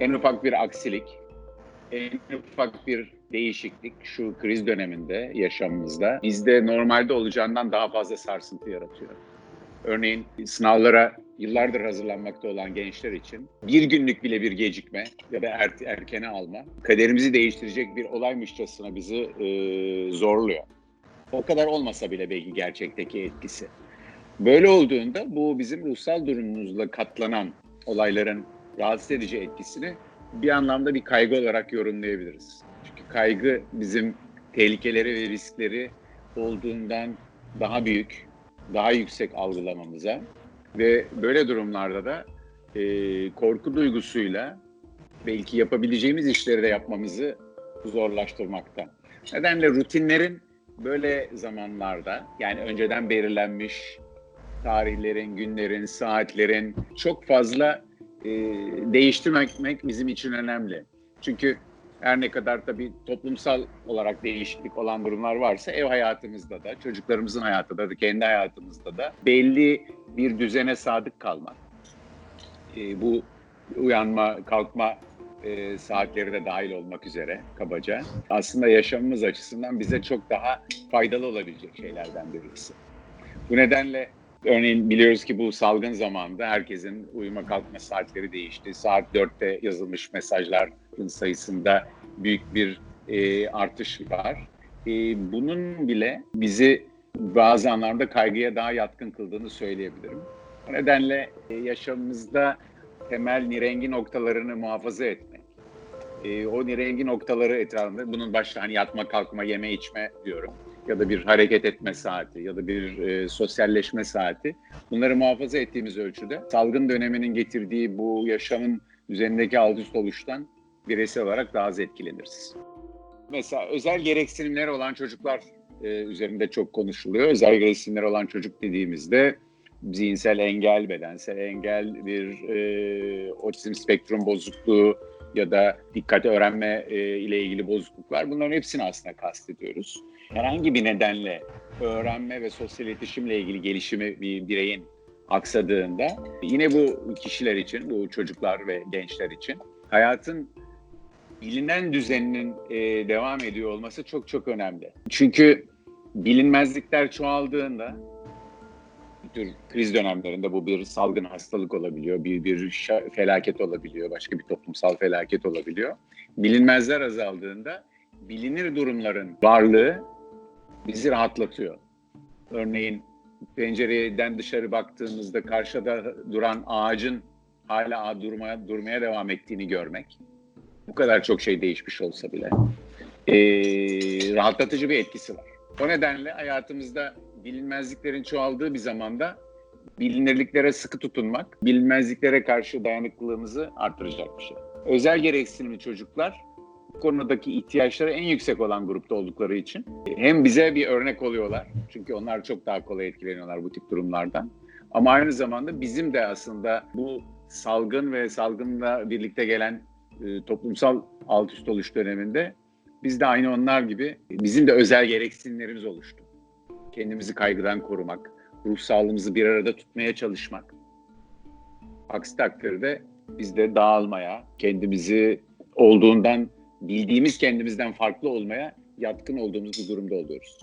en ufak bir aksilik, en ufak bir değişiklik şu kriz döneminde yaşamımızda bizde normalde olacağından daha fazla sarsıntı yaratıyor. Örneğin sınavlara yıllardır hazırlanmakta olan gençler için bir günlük bile bir gecikme ya da er, erkene alma kaderimizi değiştirecek bir olaymışçasına bizi e, zorluyor. O kadar olmasa bile belki gerçekteki etkisi. Böyle olduğunda bu bizim ruhsal durumumuzla katlanan olayların rahatsız edici etkisini bir anlamda bir kaygı olarak yorumlayabiliriz. Çünkü kaygı bizim tehlikeleri ve riskleri olduğundan daha büyük, daha yüksek algılamamıza ve böyle durumlarda da e, korku duygusuyla belki yapabileceğimiz işleri de yapmamızı zorlaştırmakta. Nedenle rutinlerin böyle zamanlarda yani önceden belirlenmiş tarihlerin, günlerin, saatlerin çok fazla e, değiştirmek bizim için önemli. Çünkü her ne kadar tabii toplumsal olarak değişiklik olan durumlar varsa ev hayatımızda da, çocuklarımızın hayatında da, kendi hayatımızda da belli bir düzene sadık kalmak. E, bu uyanma, kalkma e, saatleri de dahil olmak üzere kabaca. Aslında yaşamımız açısından bize çok daha faydalı olabilecek şeylerden birisi. Bu nedenle Örneğin biliyoruz ki bu salgın zamanında herkesin uyuma kalkma saatleri değişti. Saat 4'te yazılmış mesajların sayısında büyük bir e, artış var. E, bunun bile bizi bazı anlarda kaygıya daha yatkın kıldığını söyleyebilirim. O nedenle e, yaşamımızda temel nirengi noktalarını muhafaza etmek, e, o nirengi noktaları etrafında bunun başta hani yatma, kalkma, yeme, içme diyorum ya da bir hareket etme saati ya da bir e, sosyalleşme saati bunları muhafaza ettiğimiz ölçüde salgın döneminin getirdiği bu yaşamın üzerindeki alt üst oluştan bireysel olarak daha az etkileniriz. Mesela özel gereksinimleri olan çocuklar e, üzerinde çok konuşuluyor. Özel gereksinimleri olan çocuk dediğimizde zihinsel engel, bedensel engel, bir e, otizm spektrum bozukluğu ya da dikkat öğrenme e, ile ilgili bozukluklar bunların hepsini aslında kastediyoruz herhangi bir nedenle öğrenme ve sosyal iletişimle ilgili gelişimi bir bireyin aksadığında yine bu kişiler için, bu çocuklar ve gençler için hayatın bilinen düzeninin e, devam ediyor olması çok çok önemli. Çünkü bilinmezlikler çoğaldığında tür kriz dönemlerinde bu bir salgın hastalık olabiliyor, bir bir felaket olabiliyor, başka bir toplumsal felaket olabiliyor. Bilinmezler azaldığında bilinir durumların varlığı bizi rahatlatıyor. Örneğin pencereden dışarı baktığımızda karşıda duran ağacın hala durmaya, durmaya devam ettiğini görmek. Bu kadar çok şey değişmiş olsa bile. Ee, rahatlatıcı bir etkisi var. O nedenle hayatımızda bilinmezliklerin çoğaldığı bir zamanda bilinirliklere sıkı tutunmak, bilinmezliklere karşı dayanıklılığımızı artıracak bir şey. Özel gereksinimli çocuklar konudaki ihtiyaçları en yüksek olan grupta oldukları için hem bize bir örnek oluyorlar. Çünkü onlar çok daha kolay etkileniyorlar bu tip durumlardan. Ama aynı zamanda bizim de aslında bu salgın ve salgınla birlikte gelen e, toplumsal alt üst oluş döneminde biz de aynı onlar gibi bizim de özel gereksinimlerimiz oluştu. Kendimizi kaygıdan korumak, ruh sağlığımızı bir arada tutmaya çalışmak. Aksi takdirde biz de dağılmaya, kendimizi olduğundan bildiğimiz kendimizden farklı olmaya yatkın olduğumuz bir durumda oluyoruz.